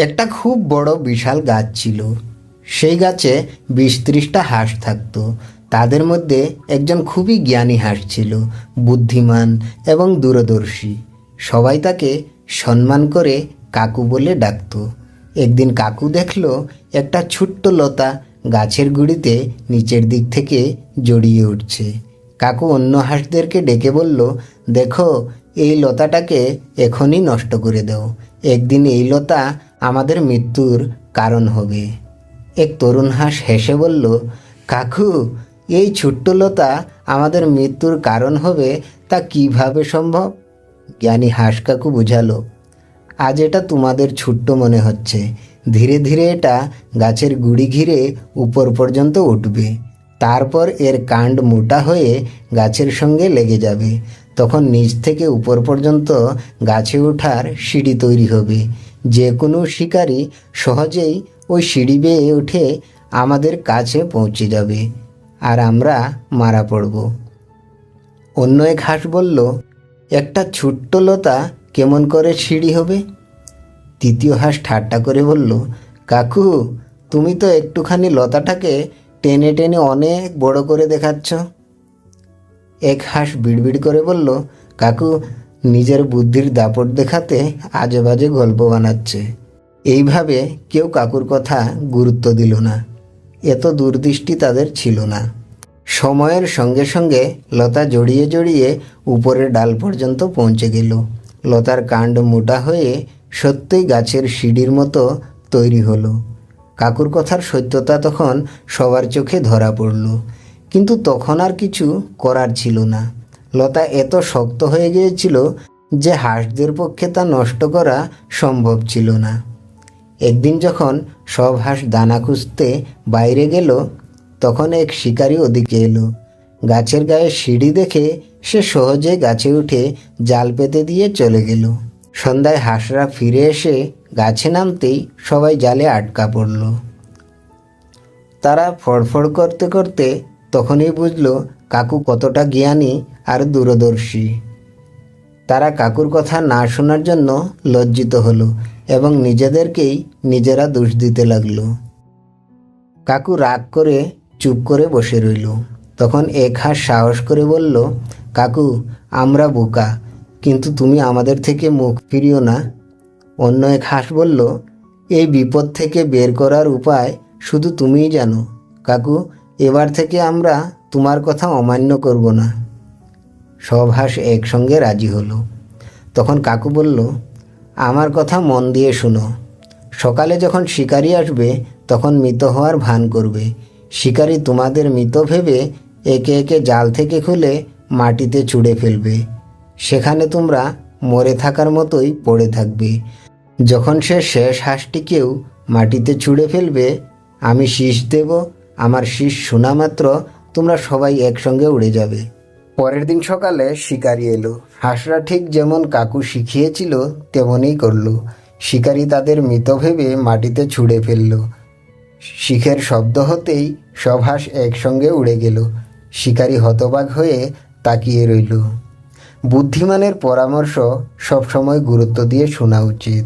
একটা খুব বড় বিশাল গাছ ছিল। সেই গাছে বিশ ত্রিশটা হাঁস থাকতো। তাদের মধ্যে একজন খুবই জ্ঞানী হাঁস ছিল, বুদ্ধিমান এবং দূরদর্শী। সবাই তাকে সম্মান করে কাকু বলে ডাকতো। একদিন কাকু দেখল একটা ছোট্ট লতা গাছের গুড়িতে নিচের দিক থেকে জড়িয়ে উঠছে। কাকু অন্য হাঁসদেরকে ডেকে বলল, দেখো, এই লতাটাকে এখনই নষ্ট করে দাও। একদিন এই লতা আমাদের মৃত্যুর কারণ হবে। এক তরুণ হাঁস হেসে বলল, কাকু, এই ছোট্ট লতা আমাদের মৃত্যুর কারণ হবে তা কীভাবে সম্ভব? জ্ঞানী হাঁস কাকু বুঝালো, আজ এটা তোমাদের ছোট্ট মনে হচ্ছে। ধীরে ধীরে এটা গাছের গুড়ি ঘিরে উপর পর্যন্ত উঠবে। তারপর এর কাণ্ড মোটা হয়ে গাছের সঙ্গে লেগে যাবে। তখন নিচ থেকে উপর পর্যন্ত গাছে ওঠার সিঁড়ি তৈরি হবে। যে কোনো শিকারী সহজেই ওই সিঁড়ি বেয়ে উঠে আমাদের কাছে পৌঁছে যাবে আর আমরা মারা পড়ব। অন্য এক হাঁস বলল, একটা ছোট্ট লতা কেমন করে সিঁড়ি হবে? তৃতীয় হাঁস ঠাট্টা করে বলল, কাকু, তুমি তো একটুখানি লতাটাকে টেনে টেনে অনেক বড় করে দেখাচ্ছ। এক হাঁস বিড়বিড় করে বলল, কাকু, নিজের বুদ্ধির দাপট দেখাতে আজে বাজে গল্প বানাচ্ছে। এইভাবে কেউ কাকুর কথা গুরুত্ব দিল না। এত দূরদৃষ্টি তাদের ছিল না। সময়ের সঙ্গে সঙ্গে লতা জড়িয়ে জড়িয়ে উপরের ডাল পর্যন্ত পৌঁছে গেল। লতার কাণ্ড মোটা হয়ে সত্যই গাছের সিঁড়ির মতো তৈরি হলো। কাকুর কথার সত্যতা তখন সবার চোখে ধরা পড়ল। কিন্তু তখন আর কিছু করার ছিল না। লতা এত শক্ত হয়ে গিয়েছিল যে হাঁসদের পক্ষে তা নষ্ট করা সম্ভব ছিল না। একদিন যখন সব হাঁস দানা খুঁজতে বাইরে গেল, তখন এক শিকারী ওদিকে এলো। গাছের গায়ে সিঁড়ি দেখে সে সহজে গাছে উঠে জাল পেতে দিয়ে চলে গেল। সন্ধ্যায় হাঁসরা ফিরে এসে গাছে নামতেই সবাই জালে আটকা পড়ল। তারা ফড়ফড় করতে করতে তখনই বুঝলো কাকু কতটা জ্ঞানী আর দূরদর্শী। তারা কাকুর কথা না শোনার জন্য লজ্জিত হলো এবং নিজেদেরকেই নিজেরা দোষ দিতে লাগল। কাকু রাগ করে চুপ করে বসে রইল। তখন এক হাঁস সাহস করে বলল, কাকু, আমরা বোকা, কিন্তু তুমি আমাদের থেকে মুখ ফিরিও না। অন্য এক হাঁস বলল, এই বিপদ থেকে বের করার উপায় শুধু তুমিই জানো। কাকু, এবার থেকে আমরা তোমার কথা অমান্য করব না। সব হাঁস একসঙ্গে রাজি হলো। তখন কাকু বলল, আমার কথা মন দিয়ে শুনো। সকালে যখন শিকারি আসবে, তখন মৃত হওয়ার ভান করবে। শিকারি তোমাদের মৃত ভেবে একে একে জাল থেকে খুলে মাটিতে ছুঁড়ে ফেলবে। সেখানে তোমরা মরে থাকার মতোই পড়ে থাকবে। যখন সে শেষ হাঁসটিকেও মাটিতে ছুঁড়ে ফেলবে, আমি শীষ দেব, আমার শীষ শোনা মাত্র, তোমরা সবাই একসঙ্গে উড়ে যাবে। পরের দিন সকালে শিকারি এলো। হাঁসরা ঠিক যেমন কাকু শিখিয়েছিল, তেমনই করল। শিকারি তাদের মৃত ভেবে মাটিতে ছুঁড়ে ফেলল। শিখের শব্দ হতেই সব হাঁস একসঙ্গে উড়ে গেল। শিকারি হতবাক হয়ে তাকিয়ে রইল। বুদ্ধিমানের পরামর্শ সবসময় গুরুত্ব দিয়ে শোনা উচিত।